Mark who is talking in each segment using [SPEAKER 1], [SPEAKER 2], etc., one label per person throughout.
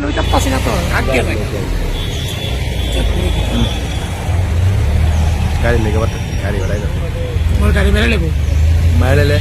[SPEAKER 1] লইতে পারছি না তো আগে
[SPEAKER 2] গাড়ি লেগে
[SPEAKER 1] বাট গাড়ি
[SPEAKER 2] বেড়াই
[SPEAKER 1] যাবে মোর গাড়ি বেড়াই লেবো বেড়াই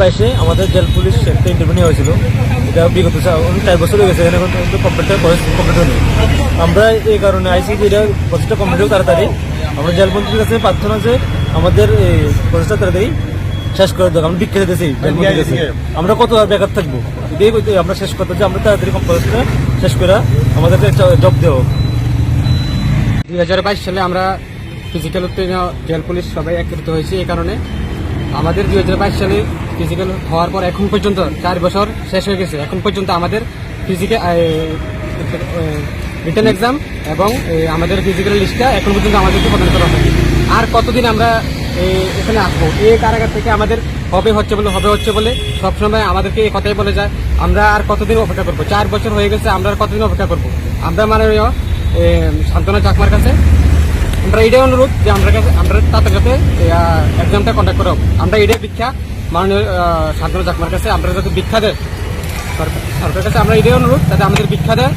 [SPEAKER 3] বাইশে আমাদের জেল পুলিশ একটা ইন্টারভিউ নেওয়া হয়েছিল। এটা বিগত চার বছর হয়ে গেছে, এখানে কমপ্লিটটা কমপ্লিট হয়নি। আমরা এই কারণে আইসি যে এটা প্রসেসটা কমপ্লিট হোক তাড়াতাড়ি। আমরা জেল মন্ত্রীর কাছে প্রার্থনা যে আমাদের এই প্রসেসটা তাড়াতাড়ি শেষ করে দেবো আমরা দীক্ষা দিতেছি জেল মন্ত্রীর আমরা কত আর বেকার থাকব? এটাই আমরা শেষ করতে যে আমরা তাড়াতাড়ি শেষ করে আমাদেরকে জব দেবো
[SPEAKER 1] দুই হাজার বাইশ সালে আমরা ফিজিক্যাল উত্তেজনা জেল পুলিশ সবাই একত্রিত হয়েছি এই কারণে। আমাদের দুই হাজার বাইশ সালে ফিজিক্যাল হওয়ার পর এখন পর্যন্ত চার বছর শেষ হয়ে গেছে। এখন পর্যন্ত আমাদের ফিজিক্যাল রিটার্ন এক্সাম এবং আমাদের ফিজিক্যাল লিস্টটা এখন পর্যন্ত আমাদেরকে প্রদান করা হয়নি। আর কতদিন আমরা এখানে আসব। এ কারাগার থেকে আমাদের হবে হচ্ছে বলে হবে হচ্ছে বলে সবসময় আমাদেরকে এই কথাই বলে যায়। আমরা আর কতদিন অপেক্ষা করব? চার বছর হয়ে গেছে আমরা আর কতদিন অপেক্ষা করব? আমরা মানে এ, শান্তনা চাকমার কাছে। আমরা এটাই অনুরোধ যে আমরা কাছে আমরা তাদের কাছে এক্সামটা কন্ডাক্ট করো আমরা এটাই ভিক্ষা মাননীয় আহ, শান্তনু চাকমার কাছে। আমরা যাতে ভিক্ষা দেয় সরকার সরকারের কাছে আমরা এটাই অনুরোধ যাতে আমাদের ভিক্ষা দেয়।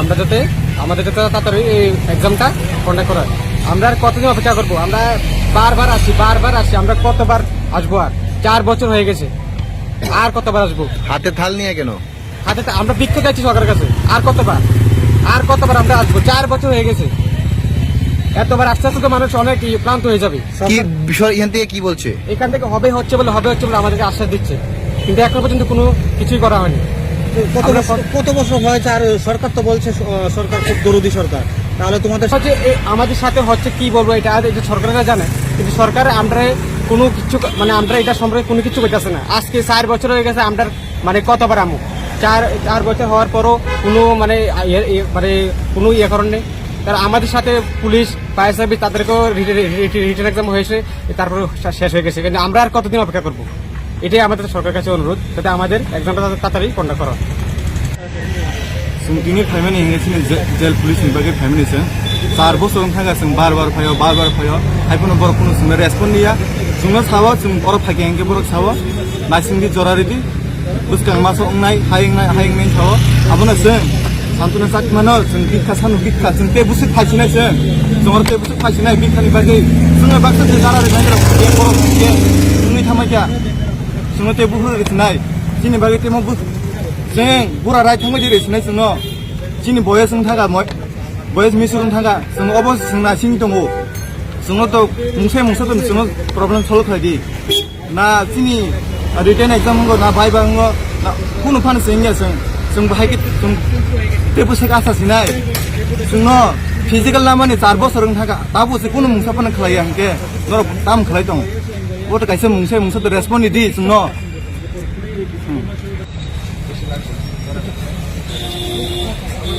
[SPEAKER 1] আমরা যাতে আমাদের যাতে তাড়াতাড়ি এই এক্সামটা কন্ডাক্ট করা হয়। আমরা আর কতদিন অপেক্ষা করব? আমরা বারবার আসি বারবার আসি আমরা কতবার আসব আর? চার বছর হয়ে গেছে। আর কতবার আসব?
[SPEAKER 2] হাতে থাল নিয়ে কেন?
[SPEAKER 1] হাতে আমরা ভিক্ষা চাইছি সরকারের কাছে। আর কতবার? আর কতবার আমরা আসব? চার বছর হয়ে গেছে। এতবার আস্তে আস্তে তো মানুষ অনেক ক্লান্ত হয়ে যাবে।
[SPEAKER 2] কি বিষয় এখান থেকে কি বলছে?
[SPEAKER 1] এখান থেকে হবে হচ্ছে বলে হবে হচ্ছে বলে আমাদেরকে আশ্বাস দিচ্ছে। কিন্তু এখন পর্যন্ত কোনো কিছুই করা হয়নি।
[SPEAKER 3] কত বছর- হয়েছে? আর সরকার তো বলছে সরকার খুব দরদি সরকার। তাহলে তোমাদের
[SPEAKER 1] হচ্ছে আমাদের সাথে হচ্ছে কি বলব এটা? আর এটা সরকাররা জানে, কিন্তু সরকার আমরা কোনো কিছু মানে আমরা এটা সম্পর্কে কোনো কিছু করতেছে না। আজকে চার বছর হয়ে গেছে আমরা মানে কতবার আমু চার চার বছর হওয়ার পরও কোনো মানে মানে কোনো ইয়ে করেন নেই। তারা আমাদের সাথে পুলিশ, ফায়ার সার্ভিস তাদেরকেও রিটার্ন এক্সাম হয়েছে, তারপরে শেষ হয়ে গেছে। কিন্তু আমরা আর কতদিন অপেক্ষা করব? এটাই আমাদের সরকারের কাছে অনুরোধ, যাতে আমাদের এক্সামটা তাড়াতাড়ি কন্ডাক্ট করা হয়।
[SPEAKER 4] जों दिनै फाइमानि हेंगासिनो जेल पुलिसनि बागै फाइमानिसो चार बोसोर थांगासिनो बार बार फायो बार बार फायो हायफोरनो बर कुनु जोंनो रेसपन्ड गैया जोंनो सावो जों बर फाइके हेंगे बर सावो नासिंगि जरारिदि बुसकां मासो अंनाय हायंनाय हायंनाय सावो आबोनो जों सान्तुना सातमानो जों बिखा सानु बिखा जों ते बुसु फासिनाय जों जों ते बुसु फासिनाय बिखानि बागै जोङो बाक्सा जारारि बागै बे बर फाइके जोंनि थामायखा जोङो ते बुहु रिसनाय जोंनि बागै ते मबु जों बुरा राय थांबाय जेरै सिनाय जोंनो जोंनि बयस जों थागा बयस मिसुर थागा जों अबस जों नासिं दङ जोङो तो मुंसे मुंसे तो जोङो प्रब्लेम सल्भ खालायदि ना जोंनि रिटेन एग्जाम हंगो ना भाइबा हंगो ना कुनु फान जोंनिया जों जों बाहाय जों तेबो सेक आसा सिनाय जोंनो फिजिकेल नामानि चार बोसोर थागा दाबो से कुनु मुंसा फान खालायो हांके नर दाम खालाय दं गथ' गायसे मुंसे मुंसे तो रेसपन्ड इदि जोंनो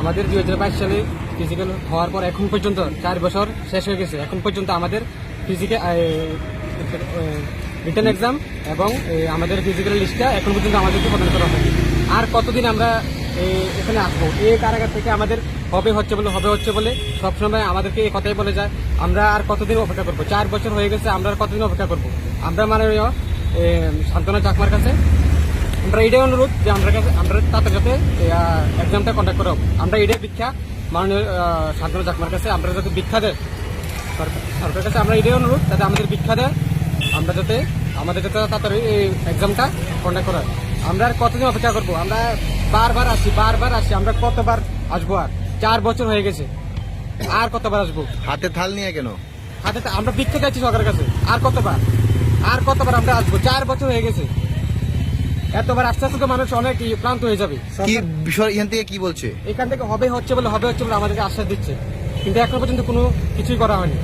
[SPEAKER 1] আমাদের দুই হাজার বাইশ সালে ফিজিক্যাল হওয়ার পর এখন পর্যন্ত চার বছর শেষ হয়ে গেছে। এখন পর্যন্ত আমাদের ফিজিক্যাল রিটার্ন এক্সাম এবং আমাদের ফিজিক্যাল লিস্টটা এখন পর্যন্ত আমাদেরকে প্রদান করা হয়নি। আর কতদিন আমরা এখানে আসব? এই কারাগার থেকে আমাদের হবে হচ্ছে বলে হবে হচ্ছে বলে সবসময় আমাদেরকে এই কথাই বলে যায় আমরা আর কতদিন অপেক্ষা করব? চার বছর হয়ে গেছে আমরা আর কতদিন অপেক্ষা করব? আমরা এ, শান্তনা চাকমার কাছে আমরা এটাই অনুরোধ যে আমরা কাছে আমরা তাদের কাছে এক্সামটা কন্ডাক্ট করো আমরা এটাই ভিক্ষা মাননীয় শান্তনু চাকমার কাছে। আমরা যাতে ভিক্ষা দেয় সরকারের কাছে আমরা এটাই অনুরোধ যাতে আমাদের ভিক্ষা দেয়। আমরা যাতে আমাদের যাতে তাড়াতাড়ি এই এক্সামটা কন্ডাক্ট করা আমরা আর কতদিন অপেক্ষা করব? আমরা বারবার আসি বারবার আসি। আমরা কতবার আসব আর? চার বছর হয়ে গেছে। আর কতবার আসব?
[SPEAKER 2] হাতে থাল নিয়ে কেন?
[SPEAKER 1] হাতে আমরা ভিক্ষা চাইছি সরকারের কাছে। আর কতবার? আর কতবার আমরা আসব? চার বছর হয়ে গেছে। এতবার আস্তে আস্তে তো মানুষ অনেক ক্লান্ত হয়ে যাবে।
[SPEAKER 2] কি বিষয় এখান থেকে কি বলছে?
[SPEAKER 1] এখান থেকে হবে হচ্ছে বলে হবে হচ্ছে বলে আমাদেরকে আশ্বাস দিচ্ছে। কিন্তু এখন পর্যন্ত কোনো কিছুই করা হয়নি।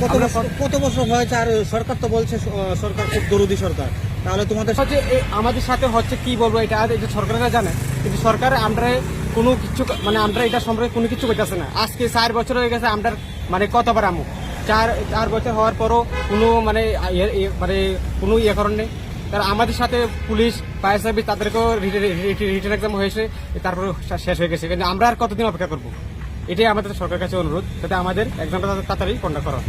[SPEAKER 5] কত বছর কত বছর হয়েছে? আর সরকার তো বলছে সরকার খুব দরুদি সরকার। তাহলে তোমাদের
[SPEAKER 1] এ- আমাদের সাথে হচ্ছে কি বলব এটা? আর এটা সরকারেরা জানে কিন্তু সরকার আমরা কোনো কিছু মানে আমরা এটা সম্পর্কে কোনো কিছু করতেছে না। আজকে চার বছর হয়ে গেছে আমরা মানে কতবার আমু চার চার বছর হওয়ার পরও কোনো মানে ইয়ে- ইয়ে- মানে কোনো ইয়ে করেন নেই তারা আমাদের সাথে পুলিশ ফায়ার সার্ভিস তাদেরকেও রিটার্ন এক্সাম হয়েছে তারপরে শেষ হয়ে গেছে কিন্তু আমরা আর কতদিন অপেক্ষা করব এটাই আমাদের সরকারের কাছে অনুরোধ, যাতে আমাদের এক্সামটা তাড়াতাড়ি কন্ডাক্ট করা হয়।